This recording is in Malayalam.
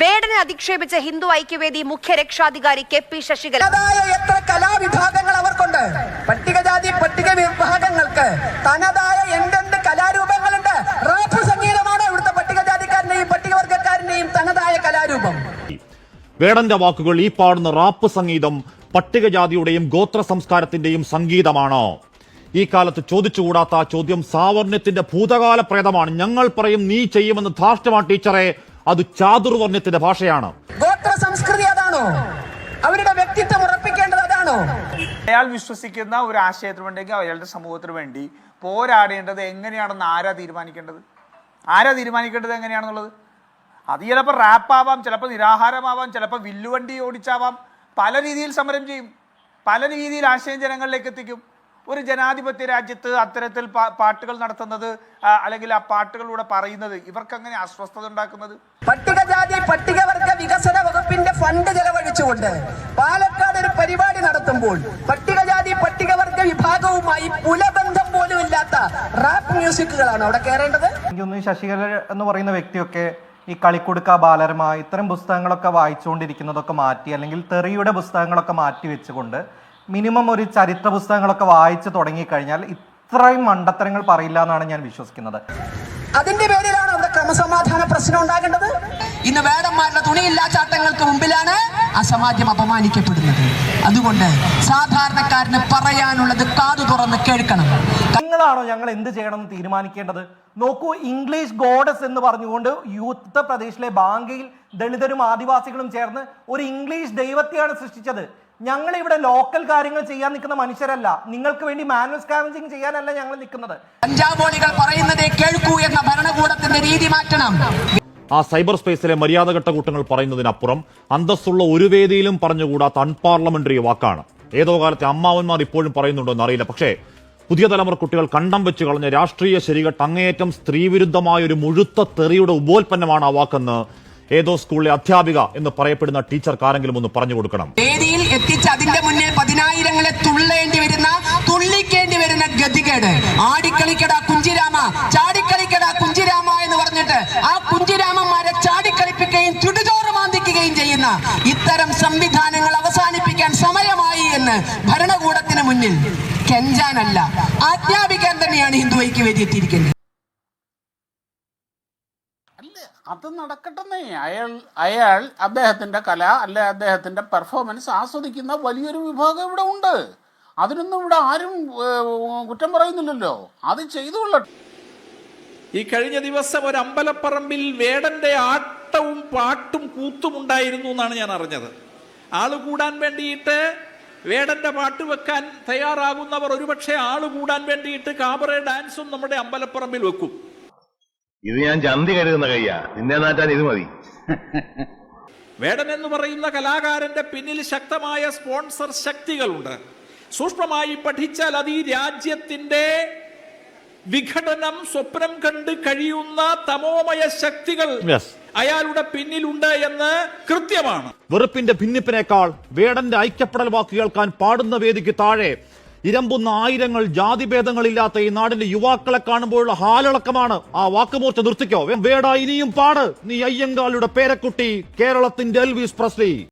വേടനെ അധിക്ഷേപിച്ച ഹിന്ദു ഐക്യവേദി മുഖ്യ രക്ഷാധികാരി കെ പി ശശികല. എത്ര കലാവിഭാഗങ്ങൾ അവർക്കുണ്ട്? പട്ടികജാതി പട്ടിക വിഭാഗങ്ങൾക്ക് തനതായ എന്തെന്ത് കലാരൂപങ്ങളുണ്ട്? റാപ്പ് സംഗീതമാണ് ഇവിടുത്തെ പട്ടികജാതിക്കാരന്റെയും പട്ടികവർഗക്കാരന്റെയും തനതായ കലാരൂപം. വേടന്റെ വാക്കുകൾ ഈ പാടുന്ന റാപ്പ് സംഗീതം പട്ടികജാതിയുടെയും ഗോത്ര സംസ്കാരത്തിന്റെയും സംഗീതമാണോ. ഈ കാലത്ത് ചോദിച്ചുകൂടാത്ത ആ ചോദ്യം സാവർണ്യത്തിന്റെ ഭൂതകാല പ്രേതമാണ് ഞങ്ങൾ പറയും നീ ചെയ്യുമെന്ന് ധാർഷ്ട്യമാ ടീച്ചറെ. അത് ചാതുർവർണത്തിന്റെ ഭാഷയാണ്. ഗോത്ര സംസ്കൃതി അതാണോ? അവരുടെ വ്യക്തിത്വം ഉറപ്പിക്കേണ്ടത് അതാണോ? അയാൾ വിശ്വസിക്കുന്ന ഒരു ആശയത്തിന് വേണ്ടി അയാളുടെ സമൂഹത്തിന് വേണ്ടി പോരാടേണ്ടത് എങ്ങനെയാണെന്ന് ആരാ തീരുമാനിക്കേണ്ടത്? ആരാ തീരുമാനിക്കേണ്ടത് എങ്ങനെയാണെന്നുള്ളത്? അത് ചിലപ്പോൾ റാപ്പാവാം ചിലപ്പോൾ നിരാഹാരമാവാം ചിലപ്പോൾ വില്ലുവണ്ടി ഓടിച്ചാവാം. പല രീതിയിൽ സമരം ചെയ്യും. പല രീതിയിൽ ആശയം ജനങ്ങളിലേക്ക് എത്തിക്കും. ഒരു ജനാധിപത്യ രാജ്യത്ത് അത്തരത്തിൽ പാട്ടുകൾ നടത്തുന്നത് അല്ലെങ്കിൽ ആ പാട്ടുകളിലൂടെ പറയുന്നത് ഇവർക്ക് അങ്ങനെ അസ്വസ്ഥത ഉണ്ടാക്കുന്നത്? പട്ടികജാതി പട്ടികവർഗ വികസന വകുപ്പിന്റെ ഫണ്ട് ചെലവഴിച്ചുകൊണ്ട് പാലക്കാട് ഒരു പരിപാടി നടത്തുമ്പോൾ പട്ടികജാതി പട്ടികവർഗ വിഭാഗവുമായി പുലബന്ധം പോലും ഇല്ലാത്ത റാപ്പ് മ്യൂസിക്കുകളാണ് അവിടെ കയറേണ്ടത്. എനിക്കൊന്നും ശശികല എന്ന് പറയുന്ന വ്യക്തിയൊക്കെ ഈ കളിക്കൊടുക്ക ബാലരമ ഇത്തരം പുസ്തകങ്ങളൊക്കെ വായിച്ചുകൊണ്ടിരിക്കുന്നതൊക്കെ മാറ്റി അല്ലെങ്കിൽ തെറിയുടെ പുസ്തകങ്ങളൊക്കെ മാറ്റി വെച്ചുകൊണ്ട് മിനിമം ഒരു ചരിത്ര പുസ്തകങ്ങളൊക്കെ വായിച്ചു തുടങ്ങിക്കഴിഞ്ഞാൽ ഇത്രയും മണ്ടത്തരങ്ങൾ പറയില്ല എന്നാണ് ഞാൻ വിശ്വസിക്കുന്നത്. അതിന്റെ പേരിലാണ് അവിടെ ക്രമസമാധാന പ്രശ്നം ഉണ്ടാകേണ്ടത്? ഇന്ന് വേടന്മാരുടെ തുണിയില്ലാച്ചാട്ടങ്ങൾക്ക് മുമ്പിലാണ് ആ സമാജം അപമാനിക്കപ്പെടുന്നത്. അതുകൊണ്ട് സാധാരണക്കാരന് പറയാനുള്ളത് കാതു തുറന്ന് കേൾക്കണം. നിങ്ങളാണോ ഞങ്ങൾ എന്ത് ചെയ്യണം എന്ന് തീരുമാനിക്കേണ്ടത്? നോക്കൂ ഇംഗ്ലീഷ് ഗോഡസ് എന്ന് പറഞ്ഞുകൊണ്ട് ഉത്തർപ്രദേശിലെ ബാങ്കയിൽ ദളിതരും ആദിവാസികളും ചേർന്ന് ഒരു ഇംഗ്ലീഷ് ദൈവത്തെയാണ് സൃഷ്ടിച്ചത്. ഞങ്ങൾ ഇവിടെ ലോക്കൽ കാര്യങ്ങൾ ചെയ്യാൻ നിൽക്കുന്ന മനുഷ്യരല്ല. നിങ്ങൾക്ക് വേണ്ടി മാനുവൽ സ്കാവഞ്ചിങ് ചെയ്യാനല്ല ഞങ്ങൾ നിൽക്കുന്നത്. പഞ്ചാബോളികൾ പറയുന്നതേ കേൾക്കൂ എന്ന ഭരണകൂടത്തിന്റെ രീതി മാറ്റണം. ആ സൈബർ സ്പേസിലെ മര്യാദഘട്ട കൂട്ടങ്ങൾ പറയുന്നതിനപ്പുറം അന്തസ്സുള്ള ഒരു വേദിയിലും പറഞ്ഞുകൂടാത്ത അൺപാർലമെന്ററി വാക്കാണ്. ഏതോ കാലത്തെ അമ്മാവന്മാർ ഇപ്പോഴും പറയുന്നുണ്ടോ എന്നറിയില്ല പക്ഷേ പുതിയ തലമുറ കുട്ടികൾ കണ്ടം വെച്ച് കളഞ്ഞ രാഷ്ട്രീയ ശരികെട്ട് അങ്ങേയറ്റം സ്ത്രീവിരുദ്ധമായ ഒരു മുഴുത്ത തെറിയുടെ ഉപോൽപ്പന്നമാണ് ആ വാക്കെന്ന് ഏതോ സ്കൂളിലെ അധ്യാപിക എന്ന് പറയപ്പെടുന്ന ടീച്ചർക്ക് ആരെങ്കിലും ഒന്ന് പറഞ്ഞു കൊടുക്കണം. വേദിയിൽ അതിന്റെ മുന്നേ പതിനായിരങ്ങളെ തുള്ളേണ്ടി വരുന്ന തുള്ളിക്കേണ്ടി വരുന്ന ഗതികേട്. ആടിക്കളിക്കട കുഞ്ചിരാമ ചാടിക്കളിക്കട കുഞ്ചിരാമ എന്ന് പറഞ്ഞിട്ട് ആ കുഞ്ചിരാമന്മാരെ ചാടിക്കളിപ്പിക്കുകയും ചുടുചോറ് മാന്തിക്കുകയും ചെയ്യുന്ന ഇത്തരം സംവിധാനങ്ങൾ അവസാനിപ്പിക്കാൻ സമയമായി എന്ന് ഭരണകൂടത്തിന് മുന്നിൽ കെഞ്ചാനല്ല. ആജ്ഞാപിക്കാൻ തന്നെയാണ് ഹിന്ദു ഐക്യവേദി എത്തിയിരിക്കുന്നത് അല്ല അത് നടക്കട്ടെന്നേ. അയാൾ അയാൾ അദ്ദേഹത്തിന്റെ കല അല്ലെ അദ്ദേഹത്തിന്റെ പെർഫോമൻസ് ആസ്വദിക്കുന്ന വലിയൊരു വിഭാഗം ഇവിടെ ഉണ്ട്. അതിനൊന്നും ഇവിടെ ആരും കുറ്റം പറയുന്നില്ലല്ലോ. അത് ചെയ്തുകൊള്ളട്ടെ ഈ കഴിഞ്ഞ ദിവസം ഒരു അമ്പലപ്പറമ്പിൽ വേടന്റെ ആട്ടവും പാട്ടും കൂത്തും ഉണ്ടായിരുന്നു എന്നാണ് ഞാൻ അറിഞ്ഞത്. ആൾ കൂടാൻ വേണ്ടിയിട്ട് വേടന്റെ പാട്ട് വെക്കാൻ തയ്യാറാകുന്നവർ ഒരുപക്ഷെ ആൾ കൂടാൻ വേണ്ടിയിട്ട് കാബറേ ഡാൻസും നമ്മുടെ അമ്പലപ്പറമ്പിൽ വെക്കും. ഇത് ഞാൻ ചന്തി കരുതുന്ന കയ്യാ നിന്നെ നാട്ടാൻ ഇത് മതി. വേടൻ എന്ന് പറയുന്ന കലാകാരന്റെ പിന്നിൽ ശക്തമായ സ്പോൺസർ ശക്തികളുണ്ട്. സൂക്ഷ്മമായി പഠിച്ചാൽ അത് ഈ രാജ്യത്തിന്റെ വിഘടനം സ്വപ്നം കണ്ട് കഴിയുന്ന തമോമയ ശക്തികൾ അയാളുടെ പിന്നിലുണ്ട് എന്ന് കൃത്യമാണ്. വെറുപ്പിന്റെ ഭിന്നിപ്പിനേക്കാൾ വേടന്റെ ഐക്യപ്പെടൽ വാക്ക് കേൾക്കാൻ പാടുന്ന വേദിക്ക് താഴെ ഇരമ്പുന്ന ആയിരങ്ങൾ ജാതിഭേദങ്ങളില്ലാത്ത ഈ നാടിന്റെ യുവാക്കളെ കാണുമ്പോഴുള്ള ഹാലിളക്കമാണ്. ആ വാക്കുമൂർച്ച നിർത്തിക്കോ വേടാ ഇനിയും പാട്. നീ അയ്യങ്കാളുടെ പേരക്കുട്ടി കേരളത്തിന്റെ എൽവിസ് പ്രസ്ലി